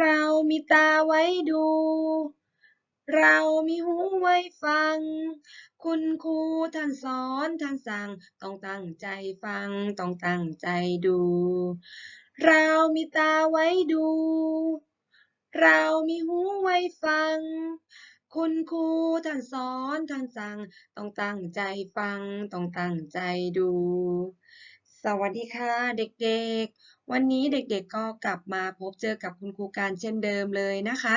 เรามีตาไว้ดู เรามีหูไว้ฟัง คุณครูท่านสอนท่านสั่ง ต้องตั้งใจฟัง ต้องตั้งใจดู เรามีตาไว้ดู เรามีหูไว้ฟังคุณครูท่านสอนท่านสั่ง ต้องตั้งใจฟัง ต้องตั้งใจดู สวัสดีค่ะเด็กๆ วันนี้เด็กๆก็กลับมาพบเจอกับคุณครูการเช่นเดิมเลยนะคะ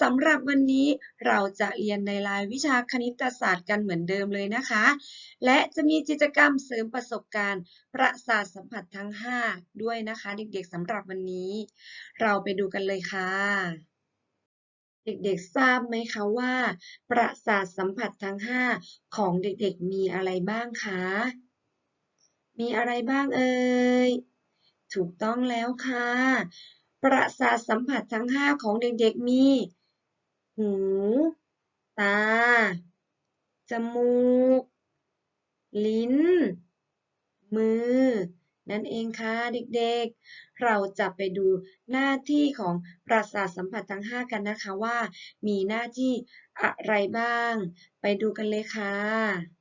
สำหรับวันนี้เราจะเรียนในรายวิชาคณิตศาสตร์กันเหมือนเดิมเลยนะคะ และจะมีกิจกรรมเสริมประสบการณ์ประสาทสัมผัสทั้ง 5 ด้วยนะคะ เด็กๆสำหรับวันนี้ เราไปดูกันเลยค่ะ เด็กๆทราบไหมคะว่า ประสาทสัมผัสทั้ง 5 ของเด็กๆมีอะไรบ้างคะ มีอะไรบ้างเอ่ย ถูกต้องแล้วค่ะ ประสาทสัมผัสทั้ง 5 ของเด็กๆมี หู ตา จมูก ลิ้น มือ นั่นเองค่ะเด็กๆ เราจะไปดูหน้าที่ของประสาทสัมผัสทั้ง 5 กันนะคะว่า มีหน้าที่อะไรบ้าง ไปดูกันเลยค่ะ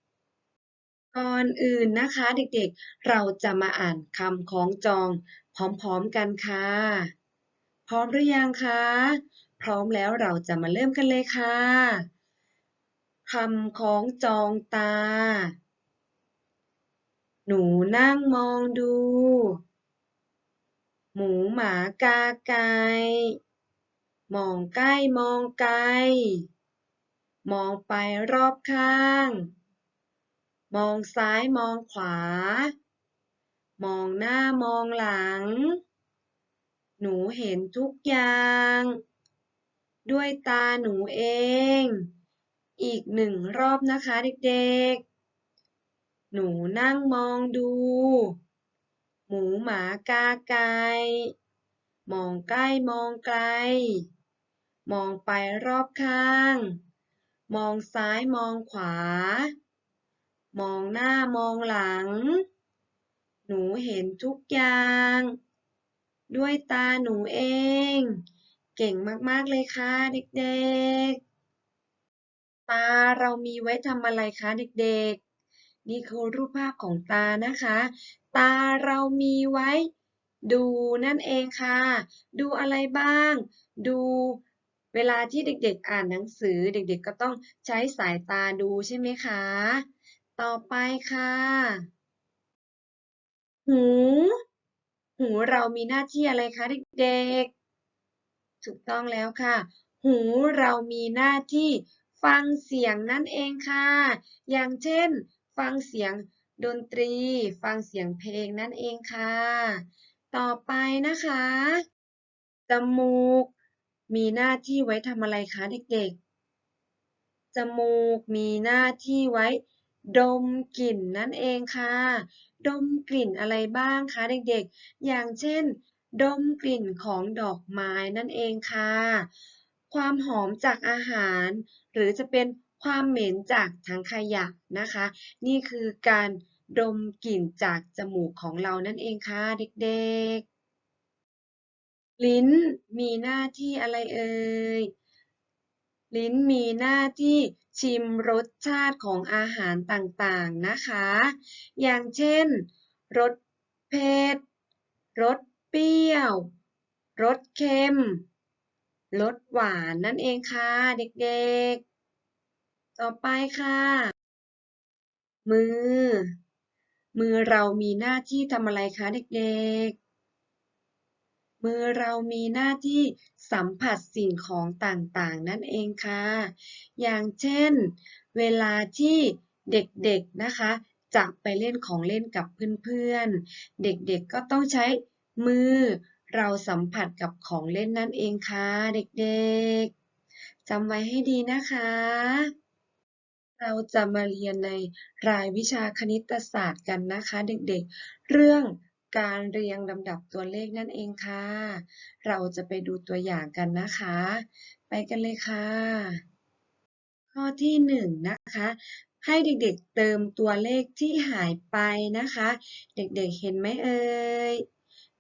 ก่อนอื่นนะคะเด็กๆ เราจะมาอ่านคำคล้องจอง พร้อมๆกันค่ะ พร้อมหรือยังคะ พร้อมแล้วเราจะมาเริ่มกันเลยค่ะคำคล้องจองตา หนูนั่งมองดู หมูหมากาไก่มองใกล้มองไกล มองไปรอบข้าง มองซ้ายมองขวา มองหน้ามองหลัง หนูเห็นทุกอย่าง ด้วยตาหนูเอง อีกหนึ่งรอบนะคะเด็กๆ หนูนั่งมองดู หมูหมากาไก่มองใกล้มองไกล มองไปรอบข้าง มองซ้ายมองขวา มองหน้ามองหลัง หนูเห็นทุกอย่าง ด้วยตาหนูเอง เก่งมากๆเลยค่ะเด็กๆ ตาเรามีไว้ทำอะไรคะเด็กๆ นี่คือรูปภาพของตานะคะ ตาเรามีไว้ ดูนั่นเองค่ะ ดูอะไรบ้าง ดูเวลาที่เด็กๆ อ่านหนังสือเด็กๆ ก็ต้องใช้สายตาดูใช่ไหมคะ ต่อไปค่ะ หู หูเรามีหน้าที่อะไรคะเด็กๆ ถูกต้องแล้วค่ะ หูเรามีหน้าที่ฟังเสียงนั่นเองค่ะ อย่างเช่น ฟังเสียงดนตรี ฟังเสียงเพลงนั่นเองค่ะ ต่อไปนะคะ จมูก มีหน้าที่ไว้ทำอะไรคะเด็กๆ จมูกมีหน้าที่ไว้ ดมกลิ่นนั่นเองค่ะ ดมกลิ่นอะไรบ้างคะเด็กๆ อย่างเช่น ดมกลิ่นของดอกไม้นั่นเองค่ะ ความหอมจากอาหาร หรือจะเป็นความเหม็นจากถังขยะนะคะ นี่คือการดมกลิ่นจากจมูกของเรานั่นเองค่ะเด็กๆ ลิ้นมีหน้าที่อะไรเอ่ย ลิ้นมีหน้าที่ ชิมรสชาติของอาหารต่างๆนะคะ อย่างเช่น รสเผ็ด รสเปรี้ยว รสเค็ม รสหวานนั่นเองค่ะเด็กๆ ต่อไปค่ะ มือ มือเรามีหน้าที่ทำอะไรคะเด็กๆ มือเรามีหน้าที่สัมผัสสิ่งของต่างๆ นั่นเองค่ะ อย่างเช่น เวลาที่เด็กๆนะคะ จะไปเล่นของเล่นกับเพื่อนๆ เด็กๆก็ต้องใช้มือเราสัมผัสกับของเล่นนั่นเองค่ะ เด็กๆจำไว้ให้ดีนะคะ เราจะมาเรียนในรายวิชาคณิตศาสตร์กันนะคะ เด็กๆ เรื่อง การเรียงลำดับตัวเลขนั่นเองค่ะ เราจะไปดูตัวอย่างกันนะคะ ไปกันเลยค่ะ ข้อที่หนึ่งนะคะให้เด็กๆเติมตัวเลขที่หายไปนะคะ เด็กๆเห็นไหมเอ่ย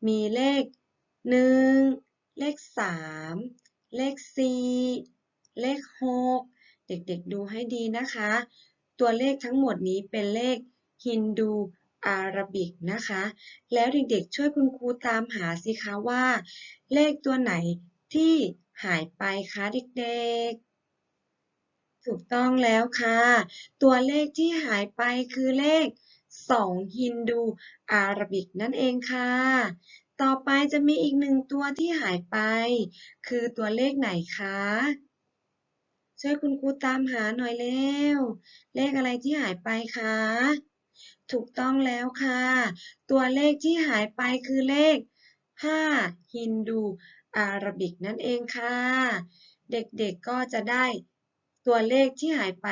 มีเลขหนึ่งเลข 3 เลข 4 เลข 6 เด็กๆดูให้ดีนะคะ ตัวเลขทั้งหมดนี้เป็นเลขฮินดู อาราบิกนะคะ แล้วเด็กๆช่วยคุณครูตามหาสิคะว่า เลขตัวไหนที่หายไปคะเด็กๆ ถูกต้องแล้วค่ะ ตัวเลขที่หายไปคือเลข 2 ฮินดูอาราบิกนั่นเองค่ะ ต่อไปจะมีอีกหนึ่งตัวที่หายไป คือตัวเลขไหนคะช่วยคุณครูตามหาหน่อยเร็ว เลขอะไรที่หายไปคะ ถูกต้องแล้วค่ะ ตัวเลขที่หายไปคือเลข 5 ฮินดูอาราบิกนั่นเองค่ะ เด็กๆก็จะได้ตัวเลขที่หายไป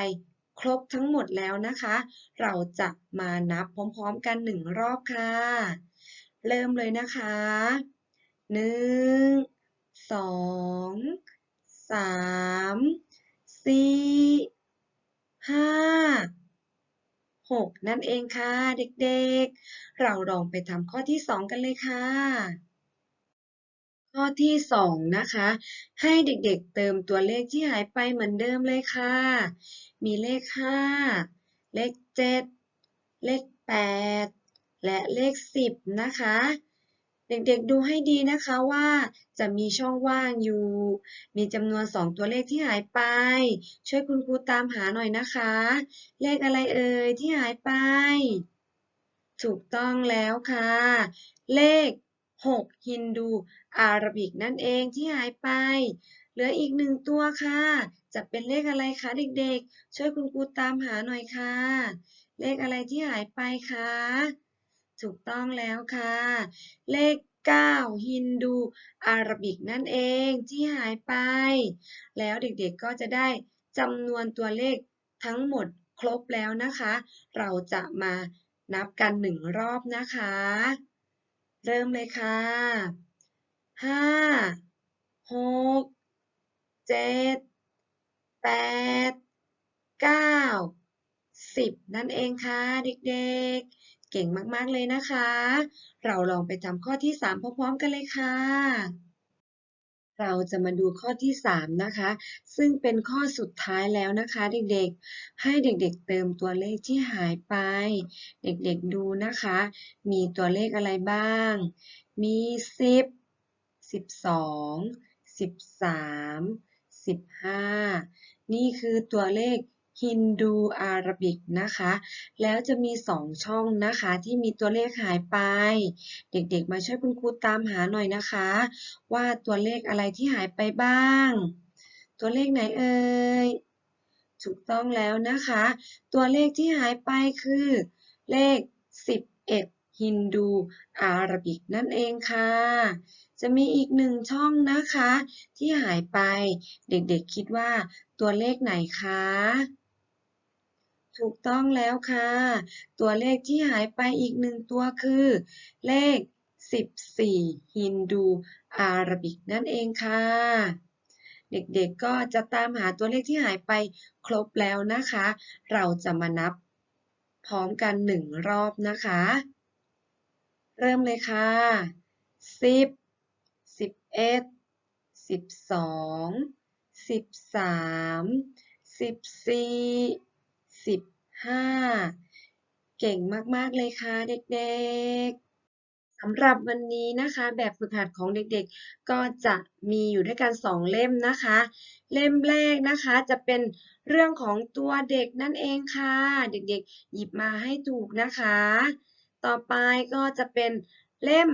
ครบทั้งหมดแล้วนะคะ เราจะมานับพร้อมๆกันหนึ่งรอบค่ะ เริ่มเลยนะคะหนึ่งสองสามสี่ 6 นั่นเองค่ะ เด็กๆ เราลองไปทำข้อที่ 2 กันเลยค่ะ ข้อที่ 2 นะคะ ให้เด็กๆ เติมตัวเลขที่หายไปเหมือนเดิมเลยค่ะ มีเลข 5 เลข 7 เลข 8 และเลข 10 นะคะ เด็กๆดูให้ดีนะคะว่าจะมีช่องว่างอยู่ มีจำนวน 2 ตัวเลขที่หายไป ช่วยคุณครูตามหาหน่อยนะคะ เลขอะไรเอ่ยที่หายไป ถูกต้องแล้วค่ะ เลข 6 ฮินดู อาราบิกนั่นเองที่หายไป เหลืออีกหนึ่งตัวค่ะ จะเป็นเลขอะไรคะเด็กๆ ช่วยคุณครูตามหาหน่อยค่ะ เลขอะไรที่หายไปคะ ถูกต้องแล้วค่ะ เลข 9 ฮินดูอาราบิกนั่นเองที่หายไป แล้วเด็กๆก็จะได้จำนวนตัวเลขทั้งหมดครบแล้วนะคะ เราจะมานับกันหนึ่งรอบนะคะ เริ่มเลยค่ะห้าหกเจ็ดแปดเก้าสิบนั่นเองค่ะเด็กๆ เก่งมาก ๆ เลยนะคะ เราลองไปทำข้อที่สามพร้อม ๆ กันเลยค่ะ เราจะมาดูข้อที่สามนะคะ ซึ่งเป็นข้อสุดท้ายแล้วนะคะ เด็กๆ ให้เด็กๆ เติมตัวเลขที่หายไป เด็กๆ ดูนะคะ มีตัวเลขอะไรบ้าง มีสิบสิบสองสิบสามสิบห้านี่คือตัวเลข ฮินดูอาราบิกนะคะ แล้วจะมีสองช่องนะคะ ที่มีตัวเลขหายไป เด็กๆ มาช่วยคุณครูตามหาหน่อยนะคะ ว่าตัวเลขอะไรที่หายไปบ้าง ตัวเลขไหนเอ่ยถูกต้องแล้วนะคะ ตัวเลขที่หายไปคือ เลข 11 ฮินดูอาราบิกนั่นเองค่ะ จะมีอีกหนึ่งช่องนะคะ ที่หายไป เด็กๆคิดว่าตัวเลขไหนคะ ถูกต้องแล้วค่ะ ตัวเลขที่หายไปอีกหนึ่งตัวคือ เลข 14 ฮินดูอาราบิกนั่นเองค่ะ เด็กๆก็จะตามหาตัวเลขที่หายไปครบแล้วนะคะ เราจะมานับพร้อมกันหนึ่งรอบนะคะ เริ่มเลยค่ะสิบสิบเอ็ด สิบห้าเก่งมากๆเลยค่ะเด็กๆสำหรับวันนี้นะคะ แบบฝึกหัดของเด็กๆ ก็จะมีอยู่ด้วยกันสองเล่มนะคะ เล่มแรกนะคะจะเป็นเรื่องของตัวเด็กนั่นเองค่ะ เด็กๆ หยิบมาให้ถูกนะคะ ต่อไปก็จะเป็นเล่ม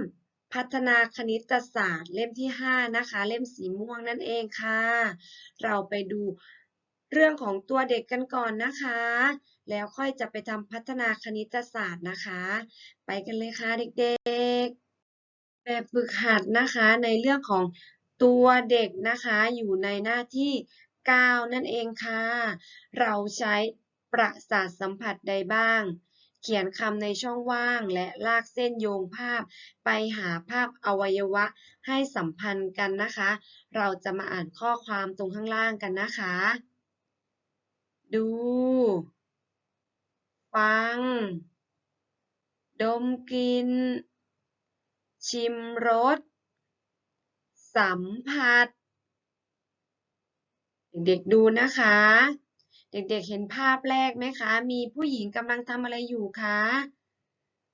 พัฒนาคณิตศาสตร์เล่มที่ 5 นะคะ เล่มสีม่วงนั่นเองค่ะ เราไปดู เรื่องของตัวเด็กกันก่อนนะคะ แล้วค่อยจะไปทำพัฒนาคณิตศาสตร์นะคะ ไปกันเลยค่ะเด็กๆ แบบฝึกหัดนะคะในเรื่องของตัวเด็กนะคะอยู่ในหน้าที่ 9 นั่นเองค่ะ เราใช้ประสาทสัมผัสใดบ้าง เขียนคำในช่องว่างและลากเส้นโยงภาพ ไปหาภาพอวัยวะให้สัมพันธ์กันนะคะ เราจะมาอ่านข้อความตรงข้างล่างกันนะคะ ดู ฟัง ดมกลิ่น ชิมรส สัมผัส เด็กๆดูนะคะ เด็กๆเห็นภาพแรกไหมคะ มีผู้หญิงกำลังทำอะไรอยู่คะ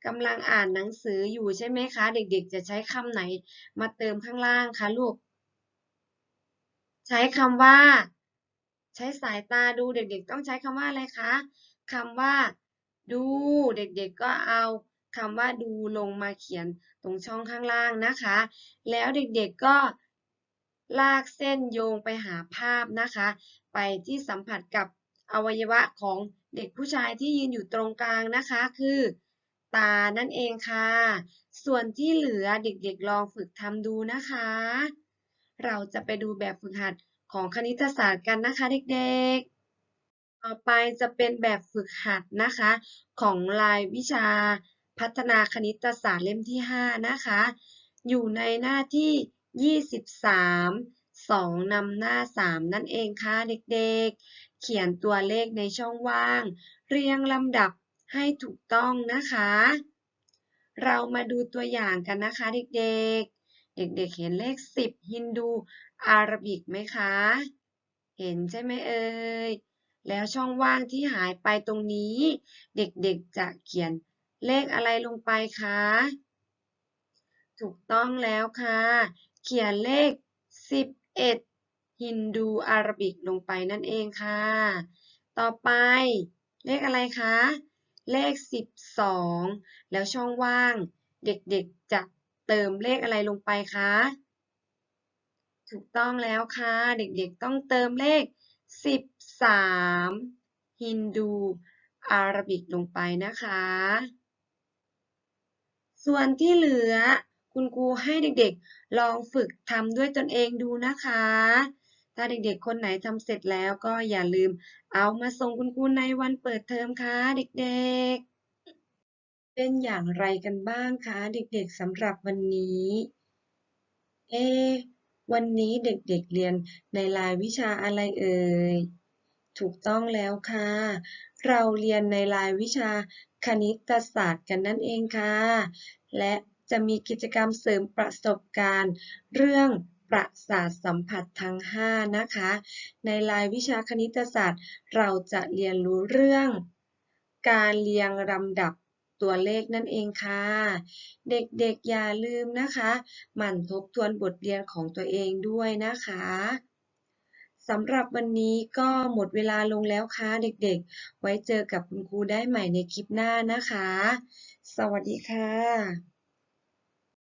กำลังอ่านหนังสืออยู่ใช่ไหมคะ เด็กๆ จะใช้คำไหนมาเติมข้างล่างคะลูก ใช้คำว่า ช้สายตาดูเด็กๆ ต้องใช้คำว่าอะไรคะคำว่าดูเด็กๆก็เอาคำว่าดูลงมาเขียนตรงช่องข้างล่างนะคะ แล้วเด็กๆก็ลากเส้นโยงไปหาภาพนะคะ ไปที่สัมผัสกับอวัยวะของเด็กผู้ชายที่ยืนอยู่ตรงกลางนะคะ คือ ตานั่นเองค่ะ ส่วนที่เหลือเด็กๆลองฝึกทำดูนะคะ เราจะไปดูแบบฝึกหัด ของคณิตศาสตร์กันนะคะเด็กๆ ต่อไปจะเป็นแบบฝึกหัดนะคะ ของรายวิชาพัฒนาคณิตศาสตร์เล่มที่ 5 นะคะ อยู่ในหน้าที่ 23 2นำหน้า 3 นั่นเองค่ะเด็กๆ เขียนตัวเลขในช่องว่าง เรียงลำดับให้ถูกต้องนะคะ เรามาดูตัวอย่างกันนะคะเด็กๆ เด็กๆ เห็นเลข 10 ฮินดู อาราบิกไหมคะ เห็นใช่ไหมเอ่ย แล้วช่องว่างที่หายไปตรงนี้ เด็กๆจะเขียนเลขอะไรลงไปคะ ถูกต้องแล้วค่ะ เขียนเลข 11 ฮินดูอาราบิกลงไปนั่นเองค่ะ ต่อไปเลขอะไรคะ เลข 12 แล้วช่องว่าง เด็กๆจะเติมเลขอะไรลงไปคะ ถูกต้องแล้วค่ะ เด็กๆต้องเติมเลข 13 ฮินดูอาราบิกลงไปนะคะ ส่วนที่เหลือคุณครูให้เด็กๆ ลองฝึกทำด้วยตนเองดูนะคะ ถ้าเด็กๆ คนไหนทำเสร็จแล้วก็อย่าลืมเอามาส่งคุณครูในวันเปิดเทอมค่ะเด็กๆเป็นอย่างไรกันบ้างคะเด็กๆสำหรับวันนี้ เอ วันนี้เด็กๆเรียนในรายวิชาอะไรเอ่ย ถูกต้องแล้วค่ะ เราเรียนในรายวิชาคณิตศาสตร์กันนั่นเองค่ะ และจะมีกิจกรรมเสริมประสบการณ์ เรื่องประสาทสัมผัสทั้ง 5 นะคะ ในรายวิชาคณิตศาสตร์ เราจะเรียนรู้เรื่อง การเรียงลำดับ ตัวเลขนั่นเองค่ะ เด็กๆอย่าลืมนะคะ หมั่นทบทวนบทเรียนของตัวเองด้วยนะคะสำหรับวันนี้ก็หมดเวลาลงแล้วค่ะเด็กๆ ไว้เจอกับคุณครูได้ใหม่ในคลิปหน้านะคะ สวัสดีค่ะ